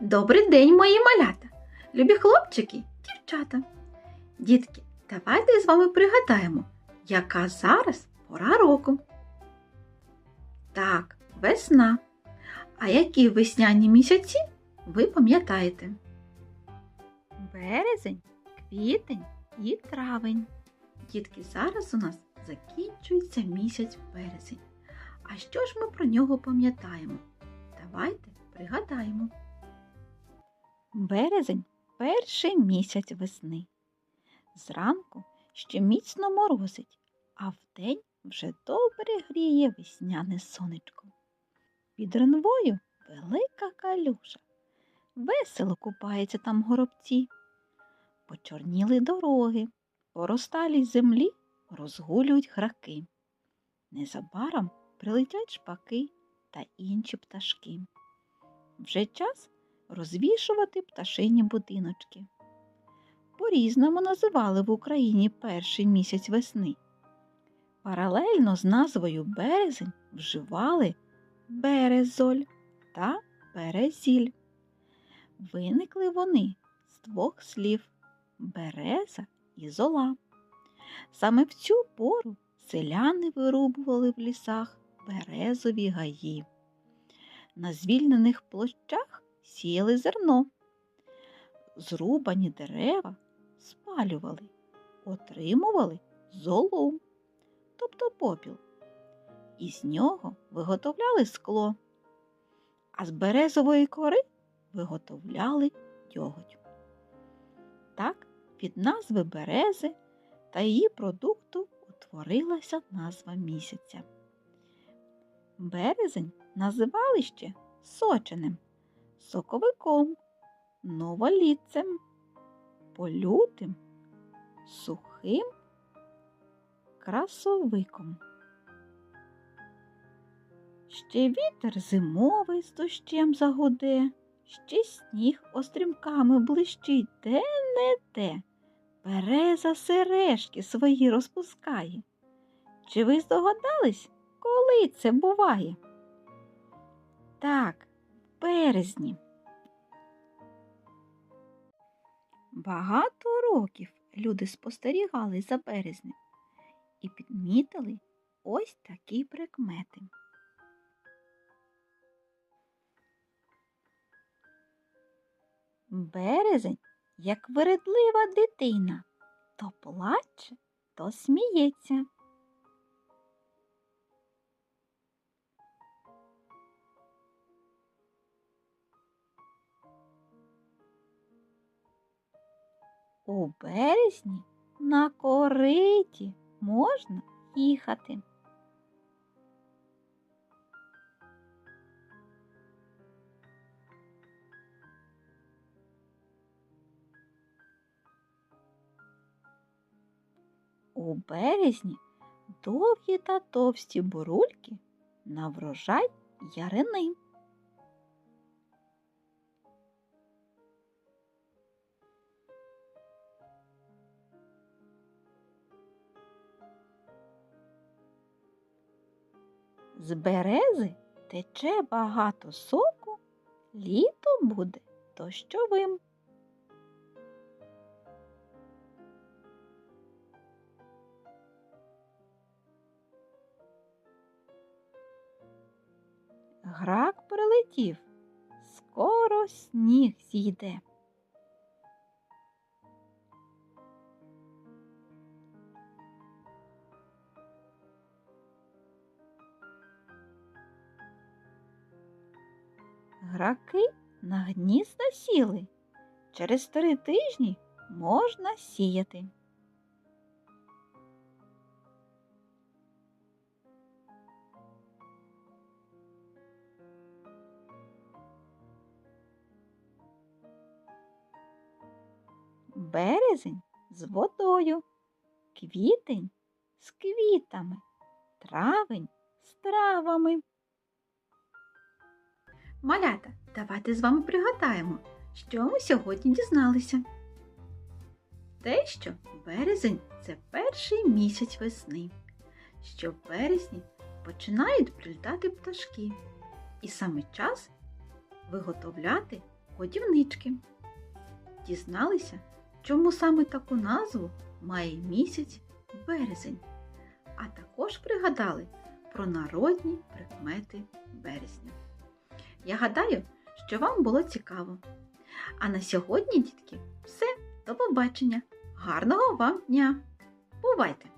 Добрий день, мої малята, любі хлопчики, дівчата. Дітки, давайте з вами пригадаємо, яка зараз пора року. Так, весна. А які весняні місяці ви пам'ятаєте? Березень, квітень і травень. Дітки, зараз у нас закінчується місяць березень. А що ж ми про нього пам'ятаємо? Давайте пригадаємо. Березень перший місяць весни. Зранку ще міцно морозить, а вдень вже добре гріє весняне сонечко. Під ринвою велика калюжа. Весело купаються там горобці. Почорніли дороги, по розталій землі розгулюють граки. Незабаром прилетять шпаки та інші пташки. Вже час розвішувати пташині будиночки. По-різному називали в Україні перший місяць весни. Паралельно з назвою березень вживали березоль та березіль. Виникли вони з двох слів береза і зола. Саме в цю пору селяни вирубували в лісах березові гаї. На звільнених площах сіяли зерно. Зрубані дерева спалювали, отримували золу, тобто попіл. Із нього виготовляли скло, а з березової кори виготовляли дьоготь. Так, від назви берези та її продукту утворилася назва місяця. Березень називали ще соченим, соковиком, новолітцем, полютим, сухим красовиком. Ще вітер зимовий з дощем загуде, ще сніг острімками блищить де не де. Береза сережки свої розпускає. Чи ви здогадались, коли це буває? Так, березні. Багато років люди спостерігали за березнем і підмітили ось такі прикмети. Березень, як вередлива дитина, то плаче, то сміється. У березні на кориті можна їхати. У березні довгі та товсті бурульки на врожай ярини. З берези тече багато соку, літо буде дощовим. Грак прилетів, скоро сніг зійде. Граки на гнізда сіли. Через три тижні можна сіяти. Березень з водою, квітень з квітами, травень з травами. Малята, давайте з вами пригадаємо, що ми сьогодні дізналися. Те, що березень це перший місяць весни, що в березні починають прилітати пташки, і саме час виготовляти годівнички. Дізналися, чому саме таку назву має місяць березень, а також пригадали про народні прикмети березня. Я гадаю, що вам було цікаво. А на сьогодні, дітки, все, до побачення. Гарного вам дня! Бувайте!